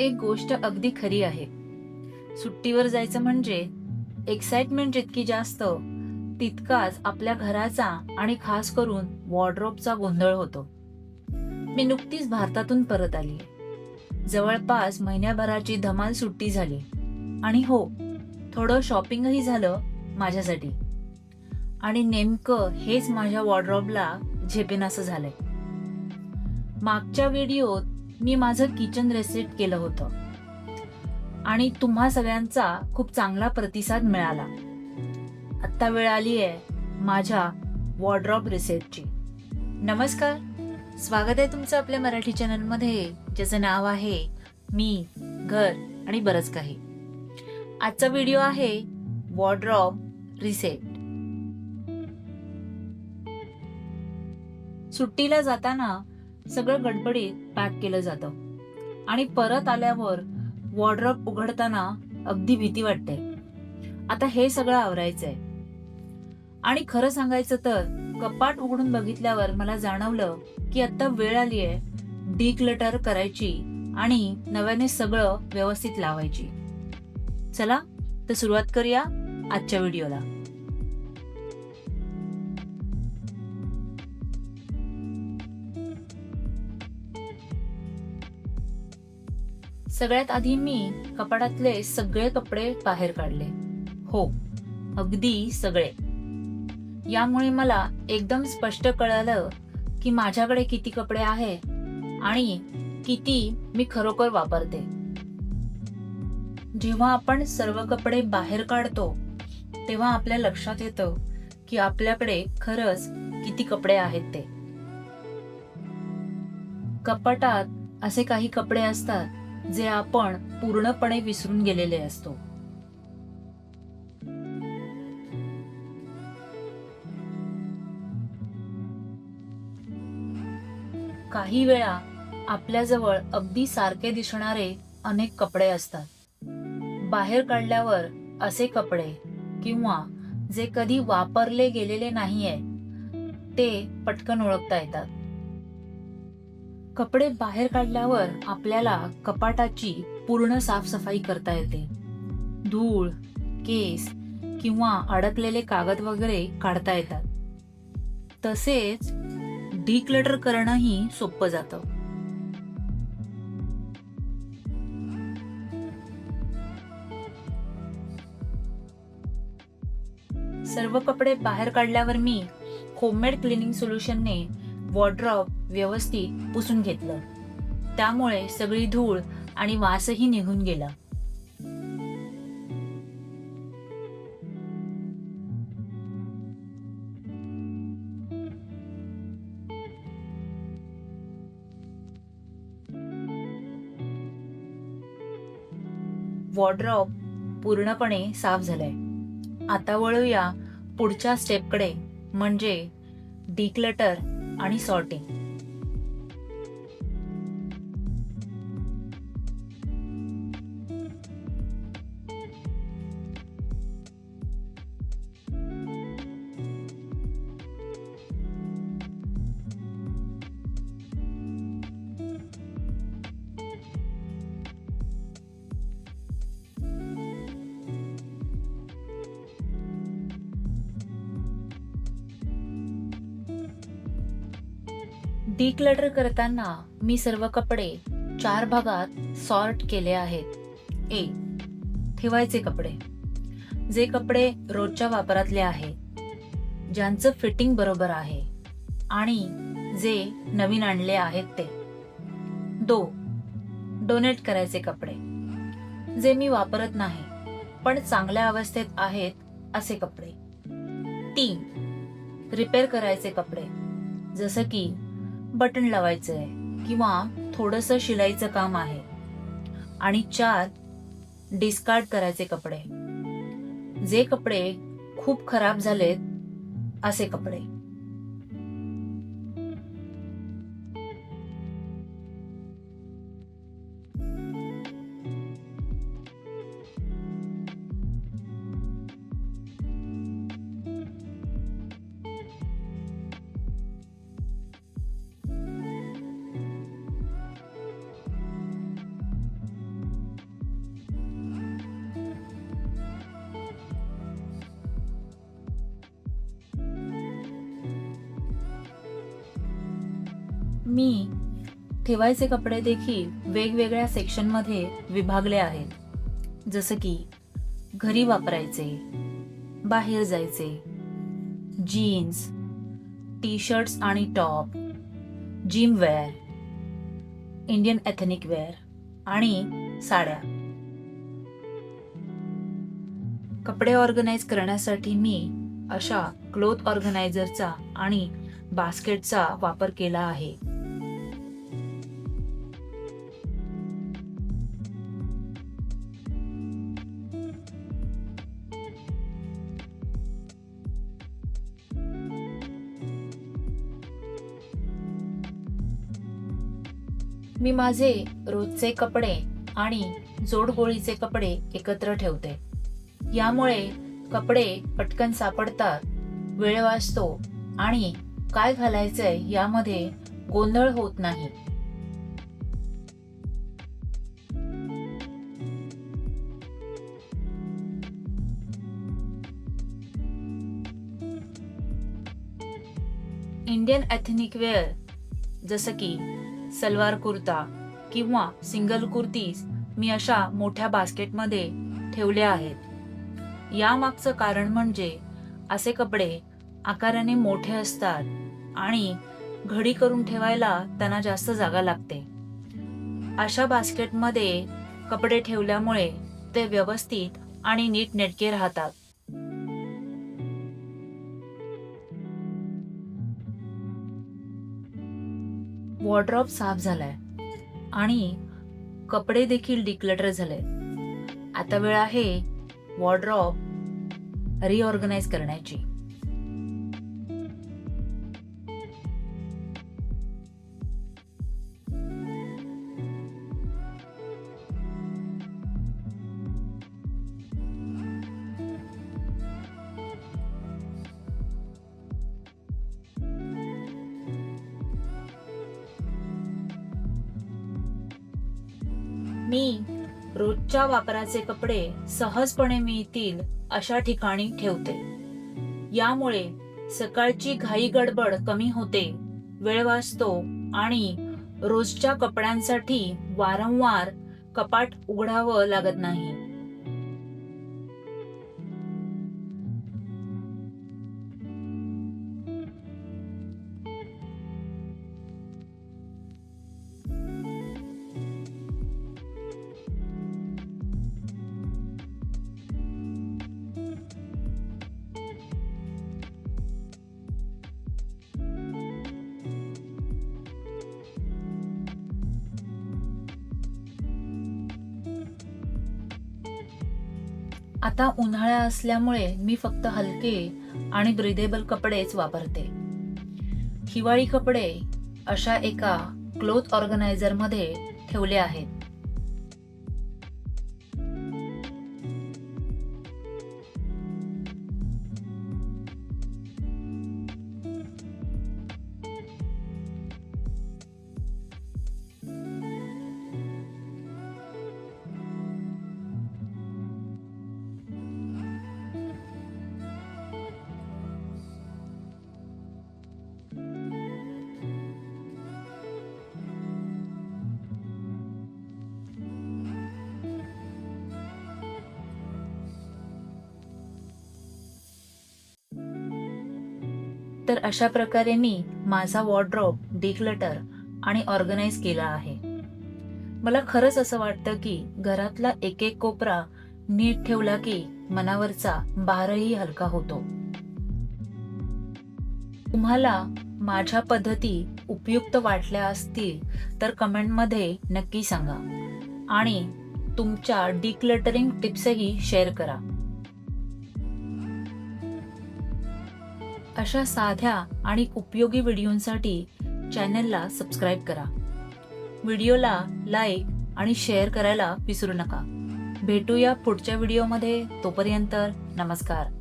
एक गोष्ट अगदी खरी आहे. सुट्टीवर जायचं म्हणजे एक्साइटमेंट जितकी जास्त तितकाच आपल्या घराचा आणि खास करून वॉर्ड्रोबचा गोंधळ होतो. मी नुकतीच भारतातून परत आली. जवळपास महिन्याभराची धमाल सुट्टी झाली. आणि हो थोडं शॉपिंगही झालं माझ्यासाठी. आणि नेमकं हेच माझ्या वॉर्ड्रॉबला झेपेनासं झालंय. मागच्या व्हिडिओत मी माझं किचन रेसिट केलं होतं. आणि तुम्हा सगळ्यांचा खूप चांगला प्रतिसाद मिळाला. आत्ता वेळ आली आहे माझ्या वॉर्ड्रॉप रिसेटची नमस्कार. स्वागत आहे तुमचं आपल्या मराठी चॅनलमध्ये ज्याचं नाव आहे मी घर आणि बरंच काही. आजचा व्हिडिओ आहे वॉर्ड्रॉप रिसेट सुट्टीला जाताना सगळं गडबडीत पॅक केलं जातं. आणि परत आल्यावर वॉर्ड्रॉप उघडताना अगदी भीती वाटते. आता हे सगळं आवरायचंय. आणि खरं सांगायचं तर कपाट उघडून बघितल्यावर मला जाणवलं की आता वेळ आली आहे डिक्लटर करायची आणि नव्याने सगळं व्यवस्थित लावायची. चला तर सुरुवात करूया आजच्या व्हिडिओला. सगळ्यात आधी मी कपाटातले सगळे कपडे बाहेर काढले. हो अगदी सगळे. यामुळे मला एकदम स्पष्ट कळालं की माझ्याकडे किती कपडे आहे आणि किती मी खरोखर वापरते. जेव्हा आपण सर्व कपडे बाहेर काढतो तेव्हा आपल्या लक्षात येतं की आपल्याकडे खरंच किती कपडे आहेत ते. कपाटात असे काही कपडे असतात जे आपण पूर्णपणे विसरून गेलेले असतो. काही वेळा आपल्याजवळ अगदी सारखे दिसणारे अनेक कपडे असतात. बाहेर काढल्यावर असे कपडे किंवा जे कधी वापरले गेलेले नाहीये ते पटकन ओळखता येतात. कपडे बाहेर काढल्यावर आपल्याला कपाटाची पूर्ण साफसफाई करता येते. धूळ केस किंवा अडकलेले कागद वगैरे काढता येतात. तसेच डिक्लटर करणंही सोपं जातं. सर्व कपडे बाहेर काढल्यावर मी होममेड क्लिनिंग सोल्युशनने वॉर्ड्रॉप व्यवस्थित पुसून घेतलं. त्यामुळे सगळी धूळ आणि वासही निघून गेला. वॉर्ड्रॉप पूर्णपणे साफ झालाय. आता वळूया पुढच्या स्टेपकडे म्हणजे डिक्लटर आणि सॉर्टिंग. डिक्लटर करताना मी सर्व कपडे चार भागात सॉर्ट केले आहेत. ए ठेवायचे कपडे. जे कपडे रोजच्या वापरातले आहेत ज्यांचं फिटिंग बरोबर आहे आणि जे नवीन आणले आहेत ते. दो डोनेट करायचे कपडे. जे मी वापरत नाही पण चांगल्या अवस्थेत आहेत असे कपडे. तीन रिपेअर करायचे कपडे. जसं की बटन आहे किंवा थोडस शिलाईचं काम आहे. आणि चार डिस्कार्ड करायचे कपडे. जे कपडे खूप खराब झालेत असे कपडे. मी ठेवायचे कपडे देखील वेगवेगळ्या सेक्शनमध्ये विभागले आहेत. जसं की घरी वापरायचे बाहेर जायचे जीन्स टी शर्ट्स आणि top gym wear Indian ethnic wear आणि साड्या. कपडे ऑर्गनाईज करण्यासाठी मी अशा क्लोथ ऑर्गनायझरचा आणि बास्केटचा वापर केला आहे. मी माझे रोजचे कपडे आणि जोडगोळीचे कपडे एकत्र ठेवते. यामुळे कपडे पटकन सापडतात वेळ वाचतो आणि काय घालायचंय यामध्ये गोंधळ होत नाही. इंडियन एथनिक वेअर जसं की सलवार कुर्ता किंवा सिंगल कुर्तीज मी अशा मोठ्या बास्केटमध्ये ठेवल्या आहेत. यामागचं कारण म्हणजे असे कपडे आकाराने मोठे असतात आणि घडी करून ठेवायला त्यांना जास्त जागा लागते. अशा बास्केटमध्ये कपडे ठेवल्यामुळे ते व्यवस्थित आणि नीट नेटके राहतात. वॉर्ड्रॉप साफ झालाय. आणि कपडे देखील डिक्लटर झाले आता वेळ आहे वॉर्ड्रॉप रिऑर्गनाईज करण्याची. मी रोजच्या वापराचे कपडे सहजपणे मिळतील अशा ठिकाणी ठेवते. यामुळे सकाळची घाई गडबड कमी होते वेळ वाचतो आणि रोजच्या कपड्यांसाठी वारंवार कपाट उघडावं लागत नाही. आता उन्हाळा असल्यामुळे मी फक्त हलके आणि ब्रिदेबल कपडेच वापरते. हिवाळी कपडे अशा एका क्लोथ ऑर्गनायझरमध्ये ठेवले आहेत. तर अशा प्रकारे मी माझा वॉर्ड्रॉप डिक्लटर आणि ऑर्गनाईज केला आहे. मला खरंच असं वाटतं की घरातला एक एक कोपरा नीट ठेवला की मनावरचा भारही हलका होतो. तुम्हाला माझ्या पद्धती उपयुक्त वाटल्या असतील तर कमेंटमध्ये नक्की सांगा आणि तुमच्या डिक्लटरिंग टिप्सही शेअर करा. अशा साध्या आणि उपयोगी व्हिडिओंसाठी चॅनलला सबस्क्राईब करा. व्हिडिओला लाईक आणि शेअर करायला विसरू नका. भेटूया पुढच्या व्हिडिओमध्ये. तोपर्यंत नमस्कार.